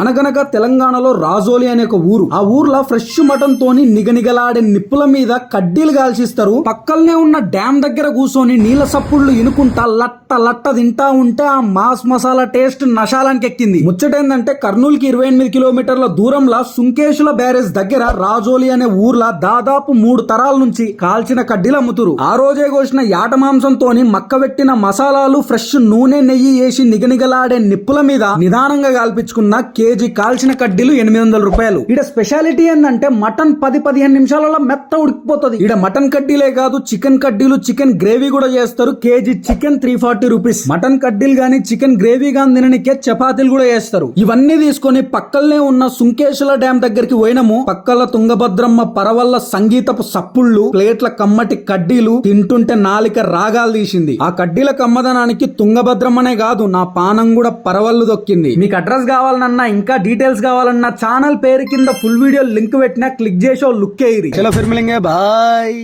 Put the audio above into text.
అనగనగా తెలంగాణలో రాజోలి అనే ఒక ఊరు. ఆ ఊర్లో ఫ్రెష్ మటన్ తోని నిగనిగలాడే నిప్పుల మీద కడ్డీలు కాల్చిస్తారు. పక్కల్నే ఉన్న డ్యామ్ దగ్గర కూర్చొని నీళ్ళ సప్పుళ్ళు ఇనుకుంటా లట్ట లట్ట తింటా ఉంటే ఆ మాస్ మసాలా టేస్ట్ నశాలానికి ఎక్కింది ముచ్చటేందంటే కర్నూలుకి ఇరవై ఎనిమిది కిలోమీటర్ల దూరంలో సుంకేశుల బ్యారేజ్ దగ్గర రాజోలి అనే ఊర్లో దాదాపు మూడు తరాల నుంచి కాల్చిన కడ్డీలు అమ్ముతురు. ఆ రోజే కోసిన యాట మాంసంతోని మక్కబెట్టిన మసాలాలు ఫ్రెష్ నూనె నెయ్యి వేసి నిగనిగలాడే నిప్పుల మీద నిదానంగా కాల్పించుకున్న కేజీ కాల్చిన కడ్డీలు ఎనిమిది వందల రూపాయలు. ఈడ స్పెషాలిటీ ఏంటంటే మటన్ పది పదిహేను నిమిషాలలో మెత్త ఉడికిపోతుంది. ఈడ మటన్ కడ్డీలే కాదు చికెన్ కడ్డీలు చికెన్ గ్రేవీ కూడా చేస్తారు. KG chicken three forty rupees. Mutton కడ్డీలు కానీ చికెన్ గ్రేవీ గాని తిననికే చపాతీలు కూడా చేస్తారు. ఇవన్నీ తీసుకొని పక్కనే ఉన్న సుంకేశ్వర డ్యామ్ దగ్గరికి పోయినము. పక్కల తుంగభద్రమ్మ పరవల్ల సంగీతపు సప్పుళ్ళు ప్లేట్ల కమ్మటి కడ్డీలు తింటుంటే నాలిక రాగాలు తీసింది. ఆ కడ్డీల కమ్మదనానికి తుంగభద్రమ్మనే కాదు నా పానం కూడా పరవళ్ళు దొక్కింది. మీకు అడ్రస్ కావాలన్నా ఇంకా డీటెయిల్స్ కావాలన్నా ఛానల్ పేరు కింద ఫుల్ వీడియో లింక్ పెట్టినా క్లిక్ చేసి లుక్ వేయరి చలో ఫిర్ బాయ్.